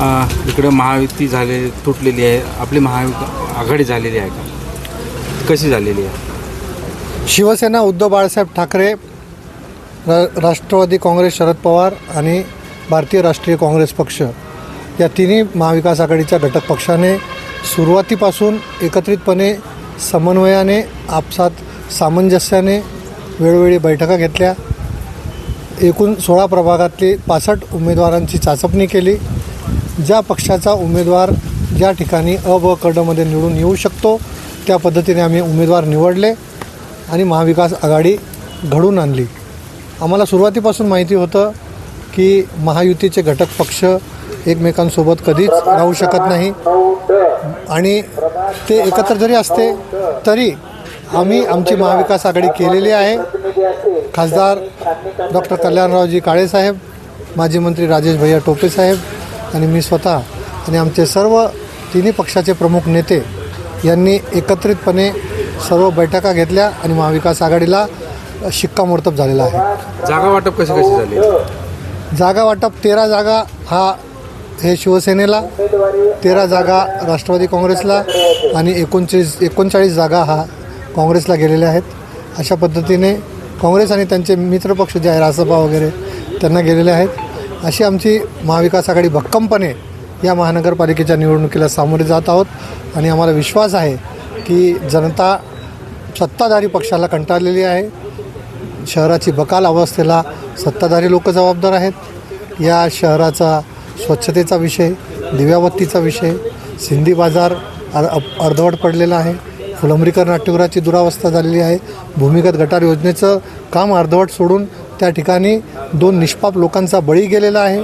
इकडं महायुती झाले तुटलेली आहे. आपली महायुती आघाडी झालेली आहे का? कशी झालेली आहे? शिवसेना उद्धव बाळासाहेब ठाकरे रा राष्ट्रवादी काँग्रेस शरद पवार आणि भारतीय राष्ट्रीय काँग्रेस पक्ष या तिन्ही महाविकास आघाडीच्या घटक पक्षाने सुरुवातीपासून एकत्रितपणे समन्वयाने आपसात सामंजस्याने वेळोवेळी बैठका घेतल्या. एकूण सोळा प्रभागातली पासष्ट उमेदवारांची चाचपणी केली. ज्या पक्षाचा उमेदवार ज्या ठिकाणी अ ब कडमध्ये निवडून येऊ शकतो त्या पद्धतीने आम्ही उमेदवार निवडले आणि महाविकास आघाडी घडून आणली. आम्हाला सुरुवातीपासून माहिती होतं की महायुतीचे घटक पक्ष एकमेकांसोबत कधीच राहू शकत नाही आणि ते एकत्र जरी असते तरी आम्ही आमची महाविकास आघाडी केलेली आहे. खासदार डॉक्टर कल्याणरावजी काळेसाहेब माजी मंत्री राजेश भैया टोपे साहेब आणि मी स्वतः आणि आमचे सर्व तिन्ही पक्षाचे प्रमुख नेते यांनी एकत्रितपणे सर्व बैठका घेतल्या आणि महाविकास आघाडीला शिक्कामोर्तब झालेला आहे. जागा वाटप कशी कशी झाली? जागा वाटप तेरा जागा हा हे शिवसेनेला तेरा जागा राष्ट्रवादी काँग्रेसला आणि एकोणचाळीस एकोणचाळीस जागा हा काँग्रेसला गेलेल्या आहेत. अशा पद्धतीने काँग्रेस आणि त्यांचे मित्रपक्ष जे आहे रासपा वगैरे त्यांना गेलेले आहेत. अशी आमची महाविकास आघाडी भक्कमपणे या महानगरपालिकेच्या निवडणुकीला सामोरे जात आहोत. आणि आम्हाला विश्वास आहे की जनता सत्ताधारी पक्षाला कंटाळलेली आहे. शहराची बकाल अवस्थेला सत्ताधारी लोक जबाबदार आहेत. या शहराचा स्वच्छतेचा विषय दिव्याबत्तीचा विषय सिंधी बाजार अर् अप- अर्धवट पडलेला आहे. फुलंब्रीकर नाट्यगृहाची दुरावस्था झालेली आहे. भूमिगत गटार योजनेचं काम अर्धवट सोडून त्या ठिकाणी दोन निष्पाप लोकांचा बळी गेलेला आहे.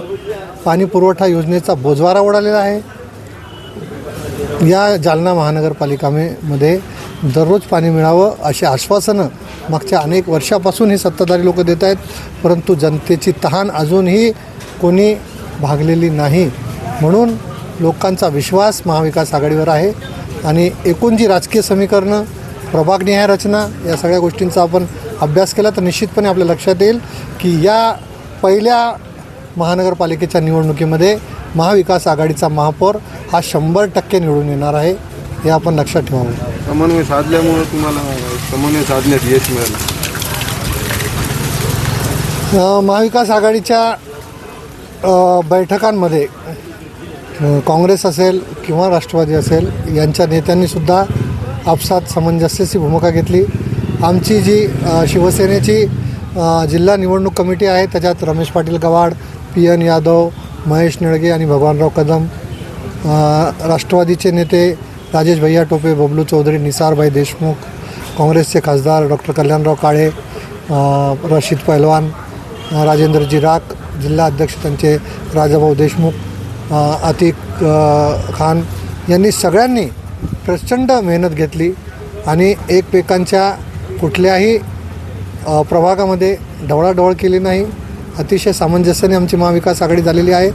पाणी पुरवठा योजनेचा बोजवारा उडालेला आहे. या जालना महानगरपालिकामध्ये दररोज पाणी मिळावं अशी आश्वासनं मागच्या अनेक वर्षापासून हे सत्ताधारी लोक देत आहेत. परंतु जनतेची तहान अजूनही कोणी भागलेली नाही. म्हणून लोकांचा विश्वास महाविकास आघाडीवर आहे. आणि एकूण जी राजकीय समीकरणं प्रभागनिहाय रचना या सगळ्या गोष्टींचा आपण अभ्यास केला तर निश्चितपणे आपल्या लक्षात येईल की या पहिल्या महानगरपालिकेच्या निवडणुकीमध्ये महाविकास आघाडीचा महापौर हा शंभर टक्के निवडून येणार आहे हे आपण लक्षात ठेवावं. समन्वय साधल्यामुळे तुम्हाला समन्वय साधण्यात यश मिळालं. अ, महाविकास आघाडीच्या अ, बैठकांमध्ये अ, काँग्रेस असेल किंवा राष्ट्रवादी असेल यांच्या नेत्यांनीसुद्धा आपसात सामंजस्याची भूमिका घेतली. आमची जी शिवसेनेची जिल्हा निवडणूक कमिटी आहे त्याच्यात रमेश पाटील गवाड पी एन यादव महेश निळगे आणि भगवानराव कदम. राष्ट्रवादीचे नेते राजेश भैया टोपे बबलू चौधरी निसारभाई देशमुख काँग्रेसचे खासदार डॉक्टर कल्याणराव काळे रशीद पहलवान राजेंद्र जिराक जिल्हा अध्यक्ष त्यांचे राजाभाऊ देशमुख अतिक खान यांनी सगळ्यांनी प्रचंड मेहनत घेतली आणि एकमेकांच्या कुठल्याही प्रभागामध्ये ढवळाढवळ केली नाही. अतिशय सामंजस्याने आमची महाविकास आघाडी झालेली आहे.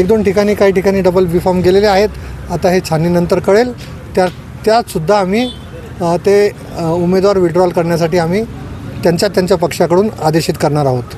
एक दोन ठिकाणी काही ठिकाणी डबल बीफॉर्म गेलेले आहेत. आता हे छाननीनंतर कळेल. त्या त्यातसुद्धा आम्ही ते उमेदवार विड्रॉल करण्यासाठी आम्ही त्यांच्या त्यांच्या पक्षाकडून आदेशित करणार आहोत.